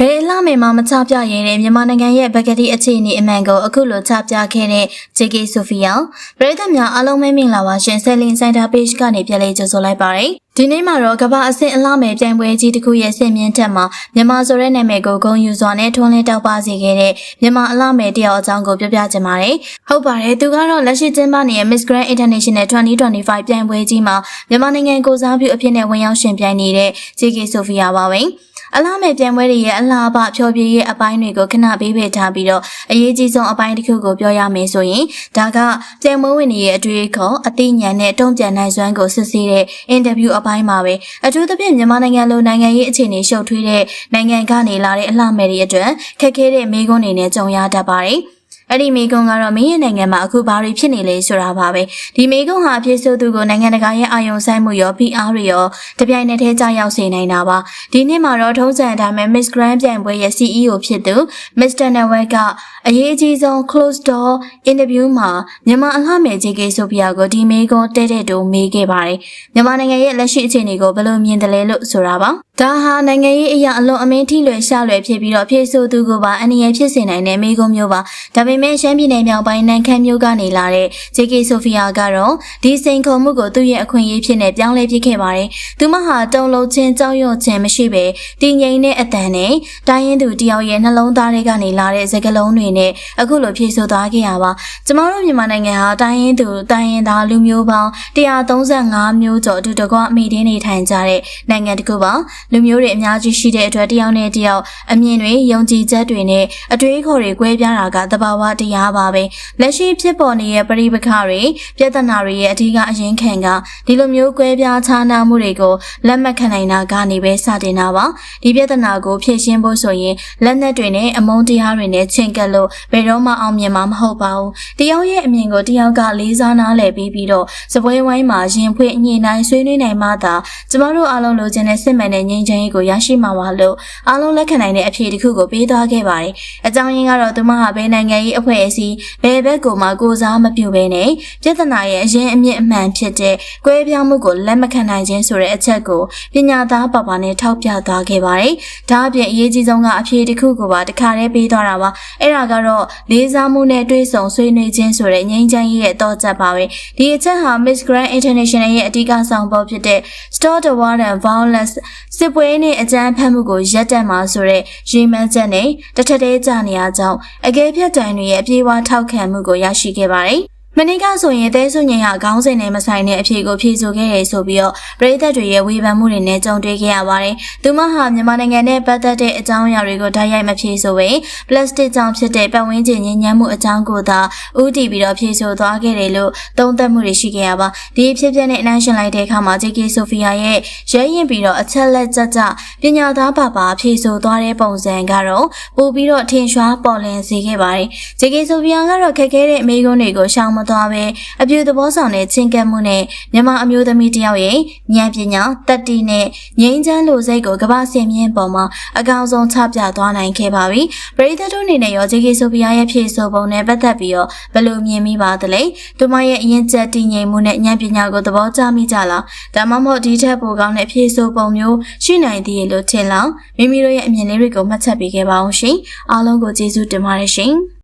ဘယ်အလားမေမှမချပြရဲတဲ့မြန်မာနိုင်ငံရဲ့ဘဂတိအခြေအနေအမှန်ကိုအခုလိုချပြခဲ့တဲ့ JK Sophia ပရိသတ်များအားလုံးပဲမင်္ဂလာပါရှင်ဆယ်လင်းစိုင်းတာ page ကနေပြန်လည်ကြိုဆိုလိုက်ပါရစေဒီနေ့မှာတော့ကမ္ဘာအဆင့်အလားမယ်ပြိုင်ပွဲကြီးတစ်ခုရဲ့ဆင်မြင့်ထက်မှာမြန်မာဆိုတဲ့နာမည်ကိုဂုဏ်ယူစွာနဲ့ထွန်းလင်းတောက်ပစေခဲ့တဲ့မြန်မာအလားမယ်တယောက်အကြောင်းကိုပြောပြချင်ပါတယ်ဟုတ်ပါတယ်သူကတော့လက်ရှိကျင်းပနေတဲ့ Miss Grand International 2025ပြိုင်ပွဲကြီးမှာမြန်မာနိုင်ငံကိုစားပြုအဖြစ်နဲ့ဝင်ရောက်ရှင်ပြိုင်နေတဲ့ JK Sophia ပါပဲ အလားမဲ့ပြန်ပွဲတွေရဲ့အလားအပဖျော်ဖြေရေးအပိုင်းတွေကိုခဏပေးဖေထားပြီးတော့အရေးကြီးဆုံးအပိုင်းတစ်ခုကိုပြောရမယ်ဆိုရင်ဒါကပြန်ပွဲဝင်တွေရဲ့အတွေ့အခေါ်အသိဉာဏ်နဲ့တုံ့ပြန်နိုင်စွမ်းကိုစစ်ဆေးတဲ့အင်တာဗျူးအပိုင်းမှာပဲအထူးသဖြင့်မြန်မာနိုင်ငံလိုနိုင်ငံရေးအခြေအနေရှုပ်ထွေးတဲ့နိုင်ငံကနေလာတဲ့အလှမဲ့တွေအတွက်ခက်ခဲတဲ့မိကွန်းတွေနဲ့ကြုံရတတ်ပါတယ်။ အဲ့ဒီမိကုံကတော့မင်းရဲ့နိုင်ငံမှာအခုဘာတွေဖြစ်နေလဲဆိုတာပါပဲဒီမိကုံဟာအဖြစ်ဆိုသူကိုနိုင်ငံတကာရဲ့အာရုံစိုက်မှုရော PR တွေရောတပြိုင်နက်တည်းကြောက်ရောက်စေနိုင်တာပါဒီနှစ်မှာတော့ထုံးစံအတိုင်းပဲ Miss Grand ပြိုင်ပွဲရဲ့ CEO ဖြစ်သူ Mr. Nawal က အရေးအကြီးဆုံး close door interview မှာမြန်မာအလှမယ် JK ဆိုဖီယာကိုဒီမိကုံတဲ့တဲ့တူမေးခဲ့ပါတယ်မြန်မာနိုင်ငံရဲ့လက်ရှိအခြေအနေကိုဘယ်လိုမြင်တယ်လဲလို့ဆိုတာပါဒါဟာနိုင်ငံရေးအရာအလွန်အမင်းထိလွယ်ရှာလွယ်ဖြစ်ပြီးတော့ဖြည့်ဆို့သူကိုပါအန္တရာယ်ဖြစ်စေနိုင်တဲ့မိကုံမျိုးပါဒါပေမဲ့ရှမ်းပြည်နယ်မြောက်ပိုင်းနန်ခမ်းမြို့ကနေလာတဲ့ JK ဆိုဖီယာကတော့ဒီစိန်ခေါ်မှုကိုသူ့ရဲ့အခွင့်အရေးဖြစ်နေပြောင်းလဲပြစ်ခဲ့ပါတယ်။သူမဟာတုံလုံးချင်းကြောက်ရွံ့ခြင်းမရှိဘဲတည်ငြိမ်တဲ့အတန်နဲ့တိုင်းရင်းသူတယောက်ရဲ့နှလုံးသားတွေကနေလာတဲ့စကားလုံးတွေနဲ့အခုလိုဖြည့်ဆို့သွားခဲ့ရပါ။ကျမတို့မြန်မာနိုင်ငံဟာတိုင်းရင်းသူတိုင်းရင်းသားလူမျိုးပေါင်း135မျိုးကျော်အတူတကွအမိတင်းနေထိုင်ကြတဲ့နိုင်ငံတစ်ခုပါ။လူမျိုးတွေအများကြီးရှိတဲ့အတွက်တယောက်နဲ့တယောက်အမြင်တွေယုံကြည်ချက်တွေနဲ့အတွေးခေါ်တွေကွဲပြားတာကသဘာဝတရားပါပဲလက်ရှိဖြစ်ပေါ်နေတဲ့ပရိပခတွေပြဿနာတွေရဲ့အဓိကအရင်ခံကဒီလိုမျိုးကွဲပြားခြားနားမှုတွေကိုလက်မှတ်ခံနိုင်တာကနေပဲစတင်တာပါဒီပြဿနာကိုဖြေရှင်းဖို့ဆိုရင်လက်နက်တွေနဲ့အမုန်းတရားတွေနဲ့ချင့်ကပ်လို့ဘယ်တော့မှအောင်မြင်မှာမဟုတ်ပါဘူးတယောက်ရဲ့အမြင်ကိုတယောက်ကလေးစားနားလည်ပြီးပြီးတော့စပွဲဝိုင်းမှာရင်ဖွင့်ညှိနှိုင်းဆွေးနွေးနိုင်မှသာကျမတို့အားလုံးလိုချင်တဲ့စစ်မှန်တဲ့ငြိမ်းချမ်းရေးကိုရရှိမှာပါလို့အားလုံးလက်ခံနိုင်တဲ့အဖြေတစ်ခုကိုပေးသွားခဲ့ပါတယ်အကြောင်းရင်းကတော့သူမဟာဘယ်နိုင်ငံရေးအဖွဲ့အစည်းဘယ်ဘက်ကိုမှကိုစားမပြုဘဲနဲ့ပြဿနာရဲ့အရင်အမြင့်အမှန်ဖြစ်တဲ့ကွဲပြားမှုကိုလက်မခံနိုင်ခြင်းဆိုတဲ့အချက်ကိုပညာသားပါပါနဲ့ထောက်ပြသွားခဲ့ပါတယ်။ဒါအပြင်အရေးကြီးဆုံးကအဖြေတစ်ခုကိုပါတခါတည်းပေးသွားတာပါ။အဲ့ဒါကတော့လေးစားမှုနဲ့တွေးဆုံဆွေးနွေးခြင်းဆိုတဲ့ငြိမ်းချမ်းရေးရဲ့တော့ချက်ပါပဲ။ဒီအချက်ဟာ Miss Grand International ရဲ့အဓိကဆောင်ပုဒ်ဖြစ်တဲ့ Stop the War and Violence စစ်ပွဲနဲ့အကြမ်းဖက်မှုကိုရပ်တန့်မှာဆိုတဲ့ရည်မှန်းချက်နဲ့တထက်သေးကြနေရကြောင်းအကယ်ဖြတ်တိုင်တွေရဲ့အပြေးအဝထောက်ခံမှုကိုရရှိခဲ့ပါတယ်။ မနေ့ကဆိုရင်တဲဆုညင်ဟာခေါင်းစဉ်နဲ့မဆိုင်တဲ့အဖြေကိုဖြေဆိုခဲ့ရဆိုပြီးတော့ပြည်သက်တွေရဲ့ဝေဖန်မှုတွေနဲ့ကြုံတွေ့ခဲ့ရပါတယ်။သူမဟာမြန်မာနိုင်ငံနဲ့ပတ်သက်တဲ့အကြောင်းအရာတွေကိုဓာတ်ရိုက်မဖြေဆိုဘဲပလတ်စတစ်ကြောင့်ဖြစ်တဲ့ပတ်ဝန်းကျင်ညဉ့်ညမ်းမှုအကြောင်းကိုသာဥတီပြီးတော့ဖြေဆိုသွားခဲ့တယ်လို့သုံးသပ်မှုတွေရှိခဲ့ရပါ။ဒီအဖြစ်အပျက်နဲ့အနမ်းရှင်လိုက်တဲ့အခါမှာ JK ဆိုဖီယာရဲ့ရဲရင်ပြီးတော့အချက်လက်ကြကြပညာသားပါပါဖြေဆိုသွားတဲ့ပုံစံကတော့ပို့ပြီးတော့ထင်ရှားပေါ်လင်စေခဲ့ပါတယ်။ JK ဆိုဖီယာကတော့ခက်ခဲတဲ့အမေးခွန်းတွေကိုရှောင်မသွားပဲအပြူသဘောဆောင်တဲ့ချင်းကပ်မှုနဲ့မြန်မာအမျိုးသမီးတယောက်ရဲ့ဉာဏ်ပညာတတ္တိနဲ့ငြိမ်းချမ်းလိုစိတ်ကိုကမ္ဘာစင်မြင့်ပေါ်မှာအကောင်းဆုံးချပြသွားနိုင်ခဲ့ပါပြီပရိသတ်တို့အနေနဲ့ရောဂျေကေဆိုဖီယာရဲ့ဖြည့်ဆိုပုံနဲ့ပတ်သက်ပြီးတော့ဘယ်လိုမြင်မိပါသလဲသူမရဲ့အရင်ချက်တည်ငြိမ်မှုနဲ့ဉာဏ်ပညာကိုသဘောကျမိကြလားဒါမှမဟုတ်ဒီထက်ပိုကောင်းတဲ့ဖြည့်ဆိုပုံမျိုးရှိနိုင်သေးလို့ထင်လားမိမိတို့ရဲ့အမြင်လေးတွေကိုမှတ်ချက်ပေးခဲ့ပါအောင်ရှင်အားလုံးကိုကျေးဇူးတင်ပါတယ်ရှင်